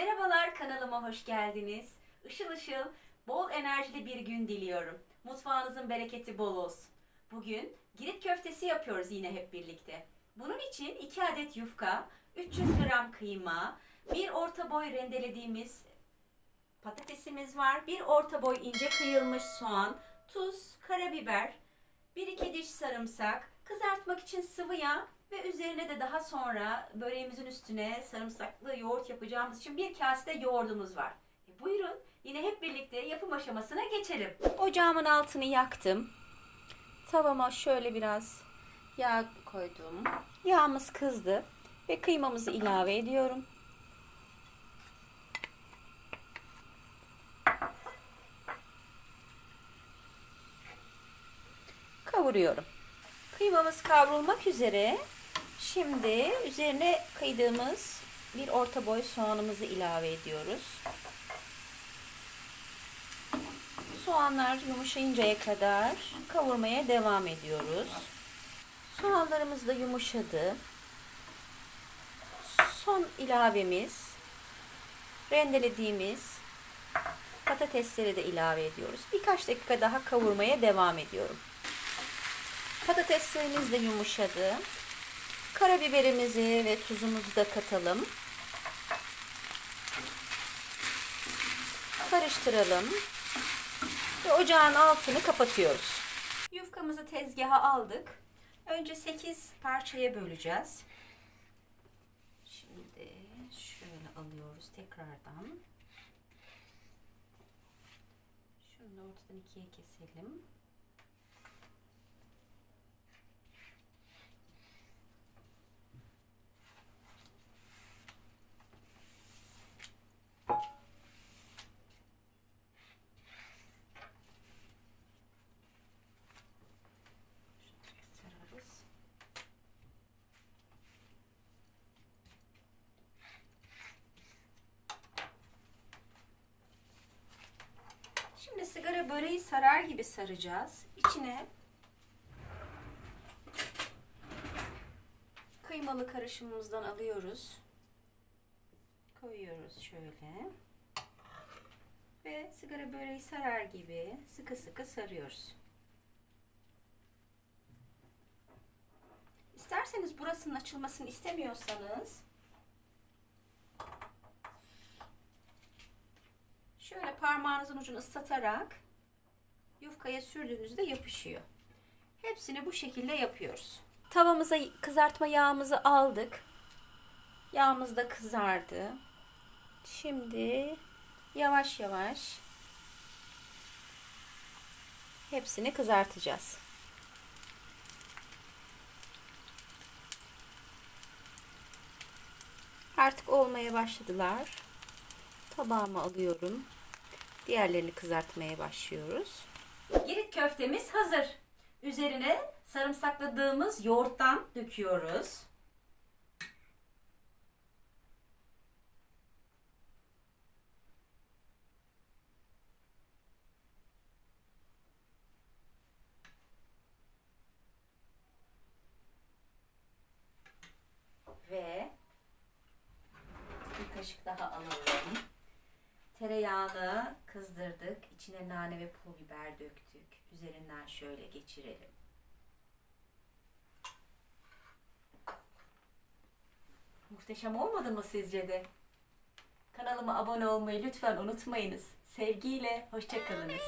Merhabalar kanalıma hoş geldiniz. Işıl ışıl, bol enerjili bir gün diliyorum. Mutfağınızın bereketi bol olsun. Bugün girit köftesi yapıyoruz yine hep birlikte. Bunun için 2 adet yufka, 300 gram kıyma, bir orta boy rendelediğimiz patatesimiz var, bir orta boy ince kıyılmış soğan, tuz, karabiber, 1-2 diş sarımsak, kızartmak için sıvı yağ ve üzerine de daha sonra böreğimizin üstüne sarımsaklı yoğurt yapacağımız için bir kase yoğurdumuz var. E buyurun yine hep birlikte yapım aşamasına geçelim. Ocağımın altını yaktım. Tavama şöyle biraz yağ koydum. Yağımız kızdı ve kıymamızı ilave ediyorum. Kavuruyorum. Kıymamız kavrulmak üzere. Şimdi üzerine kıydığımız bir orta boy soğanımızı ilave ediyoruz. Soğanlar yumuşayıncaya kadar kavurmaya devam ediyoruz. Soğanlarımız da yumuşadı. Son ilavemiz rendelediğimiz patatesleri de ilave ediyoruz. Birkaç dakika daha kavurmaya devam ediyorum. Patateslerimiz de yumuşadı. Karabiberimizi ve tuzumuzu da katalım. Karıştıralım. Ve ocağın altını kapatıyoruz. Yufkamızı tezgaha aldık. Önce 8 parçaya böleceğiz. Şimdi şöyle alıyoruz tekrardan. Şunu da ortadan ikiye keselim. sararız. Şimdi sigara böreği sarar gibi saracağız. İçine kıymalı karışımımızdan alıyoruz. Koyuyoruz şöyle. Ve sigara böreği sarar gibi sıkı sıkı sarıyoruz. İsterseniz burasının açılmasını istemiyorsanız şöyle parmağınızın ucunu ıslatarak yufkaya sürdüğünüzde yapışıyor. Hepsini bu şekilde yapıyoruz. Tavamıza kızartma yağımızı aldık. Yağımız da kızardı. Şimdi yavaş yavaş hepsini kızartacağız. Artık olmaya başladılar. Tabağıma alıyorum. Diğerlerini kızartmaya başlıyoruz. Girit köftemiz hazır. Üzerine sarımsakladığımız yoğurttan döküyoruz. Ve bir kaşık daha alalım. Tereyağını kızdırdık. İçine nane ve pul biber döktük. Üzerinden şöyle geçirelim. Muhteşem olmadı mı sizce de? Kanalıma abone olmayı lütfen unutmayınız. Sevgiyle, hoşçakalınız.